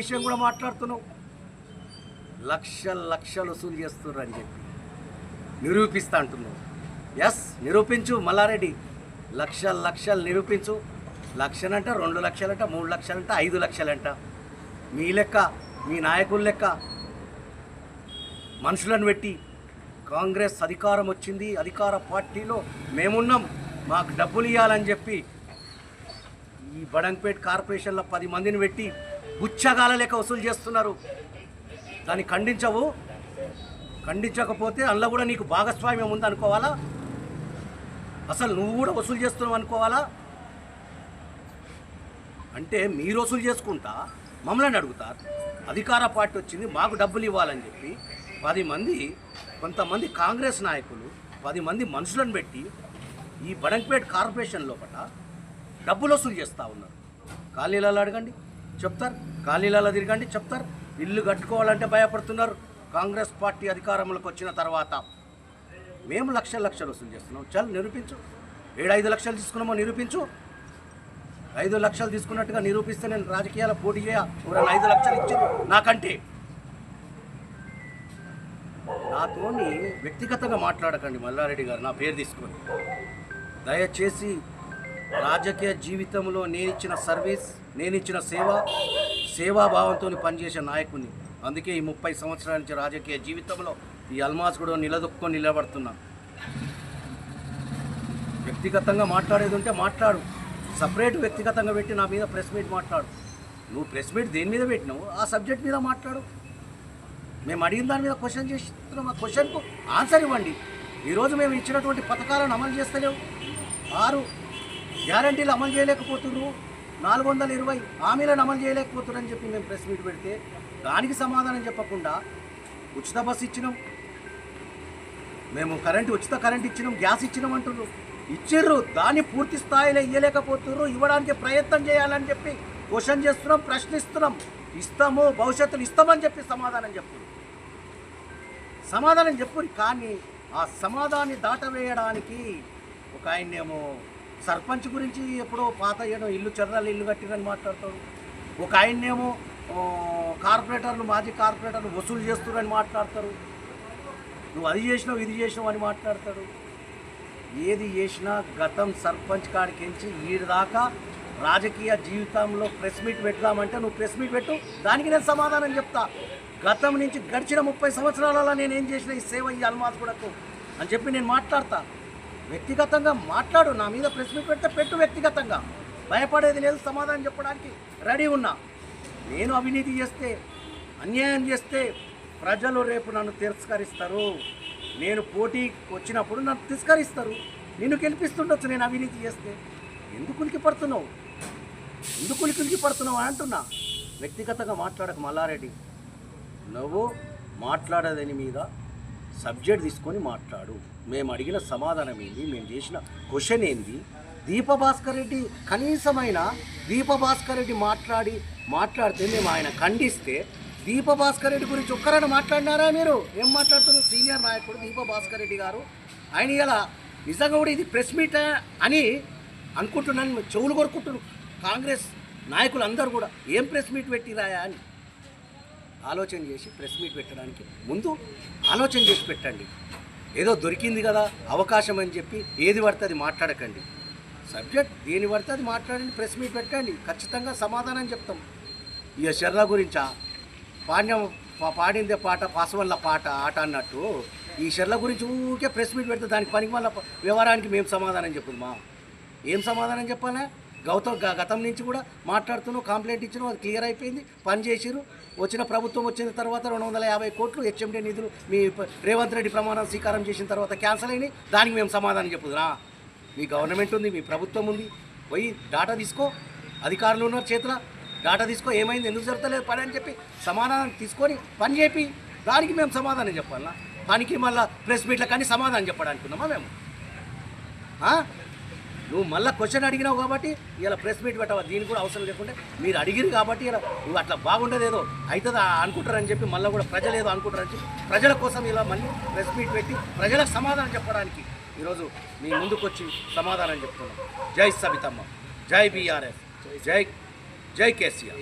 విషయం కూడా మాట్లాడుతున్నావు. లక్ష లక్షలు వసూలు చేస్తున్నారు అని చెప్పి. నిరూపిస్తా అంటున్నావు. ఎస్ నిరూపించు మల్లారెడ్డి. లక్ష లక్షలు నిరూపించు. లక్షలంట రెండు లక్షలంట మూడు లక్షలంట ఐదు లక్షలంట. మీ లెక్క మీ నాయకుల లెక్క. మనుషులను పెట్టి కాంగ్రెస్ అధికారం వచ్చింది అధికార పార్టీలో మేమున్నాం మాకు డబ్బులు ఇవ్వాలని చెప్పి ఈ బడంపేట్ కార్పొరేషన్లో పది మందిని పెట్టి బుచ్చగాల లెక్క వసూలు చేస్తున్నారు. దాన్ని ఖండించవు. ఖండించకపోతే అందులో కూడా నీకు భాగస్వామ్యం ఉంది అనుకోవాలా? అసలు నువ్వు కూడా వసూలు చేస్తున్నావు అనుకోవాలా? అంటే మీరు వసూలు చేసుకుంటా మమ్మల్ని అడుగుతారు అధికార పార్టీ వచ్చింది మాకు డబ్బులు ఇవ్వాలని చెప్పి పది మంది కొంతమంది కాంగ్రెస్ నాయకులు పది మంది మనుషులను పెట్టి ఈ బడంపేట్ కార్పొరేషన్ లోపల డబ్బులు వసూలు చేస్తూ ఉన్నారు. ఖాళీలలో అడగండి. చెప్తారు. ఖాళీలలో తిరగండి చెప్తారు. ఇల్లు కట్టుకోవాలంటే భయపడుతున్నారు. కాంగ్రెస్ పార్టీ అధికారంలోకి వచ్చిన తర్వాత మేము లక్షల లక్షలు వసూలు చేస్తున్నాం. చల్ నిరూపించు. ఏడు ఐదు లక్షలు తీసుకున్నామో నిరూపించు. ఐదు లక్షలు తీసుకున్నట్టుగా నిరూపిస్తే నేను రాజకీయాల పోటీ చేయ. ఎవరైనా ఐదు లక్షలు ఇచ్చారు నాకంటే. నాతోని వ్యక్తిగతంగా మాట్లాడకండి మల్లారెడ్డి గారు నా పేరు తీసుకొని. దయచేసి రాజకీయ జీవితంలో నేనిచ్చిన సర్వీస్ నేనిచ్చిన సేవ సేవాభావంతో పనిచేసే నాయకుని. అందుకే ఈ ముప్పై సంవత్సరాల నుంచి రాజకీయ జీవితంలో ఈ అల్మాస్ కూడా నిలదొక్కుని నిలబడుతున్నా. వ్యక్తిగతంగా మాట్లాడేది ఉంటే మాట్లాడు. సపరేట్ వ్యక్తిగతంగా పెట్టి నా మీద ప్రెస్ మీట్ మాట్లాడు. నువ్వు ప్రెస్ మీట్ దేని మీద పెట్టినావు? ఆ సబ్జెక్ట్ మీద మాట్లాడు. మేము అడిగిన దాని మీద క్వశ్చన్ చేస్తున్నాం. ఆ క్వశ్చన్కు ఆన్సర్ ఇవ్వండి. ఈరోజు మేము ఇచ్చినటువంటి పథకాలను అమలు చేస్తలేవు. ఆరు గ్యారంటీలు అమలు చేయలేకపోతున్నారు. నాలుగు వందల ఇరవై హామీలను అమలు చేయలేకపోతున్నారని చెప్పి మేము ప్రెస్ మీట్ పెడితే దానికి సమాధానం చెప్పకుండా ఉచిత బస్సు ఇచ్చినాం. మేము కరెంట్ ఉచిత కరెంట్ ఇచ్చినాం గ్యాస్ ఇచ్చినాం అంటున్నారు. ఇచ్చిర్రు దాన్ని పూర్తి స్థాయిలో ఇవ్వలేకపోతున్నారు ఇవ్వడానికి ప్రయత్నం చేయాలని చెప్పి క్వశ్చన్ చేస్తున్నాం ప్రశ్నిస్తున్నాం. ఇస్తాము భవిష్యత్తులో ఇస్తామని చెప్పి సమాధానం చెప్పు సమాధానం చెప్పు కానీ ఆ సమాధాన్ని దాటవేయడానికి ఒక ఆయన్నేమో సర్పంచ్ గురించి ఎప్పుడో పాత ఏదో ఇల్లు చెర్రాలు ఇల్లు కట్టిరని మాట్లాడతాడు. ఒక ఆయన్నేమో కార్పొరేటర్లు మాజీ కార్పొరేటర్లు వసూలు చేస్తున్నారని మాట్లాడతారు. నువ్వు అది చేసినావు ఇది చేసినావు అని మాట్లాడతాడు. ఏది చేసినా గతం సర్పంచ్ కాడికించి వీడి దాకా రాజకీయ జీవితంలో ప్రెస్ మీట్ పెడదామంటే నువ్వు ప్రెస్ మీట్ పెట్టు దానికి నేను సమాధానం చెప్తా. గతం నుంచి గడిచిన ముప్పై సంవత్సరాలలో నేను ఏం చేసిన ఈ సేవ ఈ అల్మాస్ కూడాకు అని చెప్పి నేను మాట్లాడతాను వ్యక్తిగతంగా మాట్లాడు నా మీద ప్రెస్ మీట్ పెడితే పెట్టు వ్యక్తిగతంగా. భయపడేది లేదు సమాధానం చెప్పడానికి రెడీ ఉన్నా. నేను అవినీతి చేస్తే అన్యాయం చేస్తే ప్రజలు రేపు నన్ను తిరస్కరిస్తారు. నేను పోటీకి వచ్చినప్పుడు నన్ను తిరస్కరిస్తారు. నిన్ను గెలిపిస్తుండొచ్చు నేను అవినీతి చేస్తే. ఎందుకు ఉలికి పడుతున్నావు? ఎందుకు ఉలికి పడుతున్నావు అని అంటున్నా. వ్యక్తిగతంగా మాట్లాడక మల్లారెడ్డి. నువ్వు మాట్లాడదని మీద సబ్జెక్ట్ తీసుకొని మాట్లాడు. మేము అడిగిన సమాధానం ఏంది? మేము చేసిన క్వశ్చన్ ఏంది? దీపభాస్కర్ రెడ్డి కనీసమైన దీపభాస్కర్ రెడ్డి మాట్లాడి మాట్లాడితే మేము ఆయన ఖండిస్తే దీపభాస్కర్ రెడ్డి గురించి ఒక్కరైనా మాట్లాడినారా మీరు? ఏం మాట్లాడుతున్నారు? సీనియర్ నాయకుడు దీపభాస్కర్ రెడ్డి గారు. ఆయన ఇలా నిజంగా కూడా ఇది ప్రెస్ మీట్ అని అనుకుంటున్నాను. చెవులు కొరుకుంటున్నారు కాంగ్రెస్ నాయకులు అందరూ కూడా ఏం ప్రెస్ మీట్ పెట్టిరాయా అని. ఆలోచన చేసి ప్రెస్ మీట్ పెట్టడానికి ముందు ఆలోచన చేసి పెట్టండి. ఏదో దొరికింది కదా అవకాశం అని చెప్పి ఏది పడితే అది మాట్లాడకండి. సబ్జెక్ట్ దేని పడితే అది మాట్లాడండి ప్రెస్ మీట్ పెట్టండి. ఖచ్చితంగా సమాధానం చెప్తాం. ఇక శర్ర గురించా? పాండ్యం పాడిందే పాట పాసవల్ల పాట ఆట అన్నట్టు ఈ షెర్ల గురించి ఊరికే ప్రెస్ మీట్ పెడితే దానికి పనికి వల్ల వ్యవహారానికి మేము సమాధానం చెప్పుమా? ఏం సమాధానం చెప్పాలా? గౌతమ్ గ- గతం నుంచి కూడా మాట్లాడుతున్నాం కంప్లైంట్ ఇచ్చినావు అది క్లియర్ అయిపోయింది పని చేసిరు వచ్చిన ప్రభుత్వం వచ్చిన తర్వాత రెండు వందల యాభై కోట్లు హెచ్ఎండి నిధులు మీ రేవంత్ రెడ్డి ప్రమాణం స్వీకారం చేసిన తర్వాత క్యాన్సిల్ అయినాయి. దానికి మేము సమాధానం చెప్పుదురా. మీ గవర్నమెంట్ ఉంది మీ ప్రభుత్వం ఉంది. పోయి డాటా తీసుకో. అధికారులు ఉన్నారు చేతుల. డాటా తీసుకో. ఏమైంది? ఎందుకు జరుగుతలేదు? పని అని చెప్పి సమాధానం తీసుకొని పని చేపి. దానికి మేము సమాధానం చెప్పాలా? పనికి మళ్ళీ ప్రెస్ మీట్లకు కానీ సమాధానం చెప్పడానికి ఉన్నామా మేము? నువ్వు మళ్ళీ క్వశ్చన్ అడిగినావు కాబట్టి ఇలా ప్రెస్ మీట్ పెట్టవా? దీనికి కూడా అవసరం లేకుండా మీరు అడిగిరు కాబట్టి ఇలా నువ్వు అట్లా బాగుండదు ఏదో అవుతుందా అనుకుంటారని చెప్పి మళ్ళీ కూడా ప్రజలు ఏదో అనుకుంటారని చెప్పి ప్రజల కోసం ఇలా మళ్ళీ ప్రెస్ మీట్ పెట్టి ప్రజలకు సమాధానం చెప్పడానికి ఈరోజు మీ ముందుకు వచ్చి సమాధానం చెప్తున్నాం. జై సబితమ్మ. జై బీఆర్ఎస్. జై జై కేసీఆర్.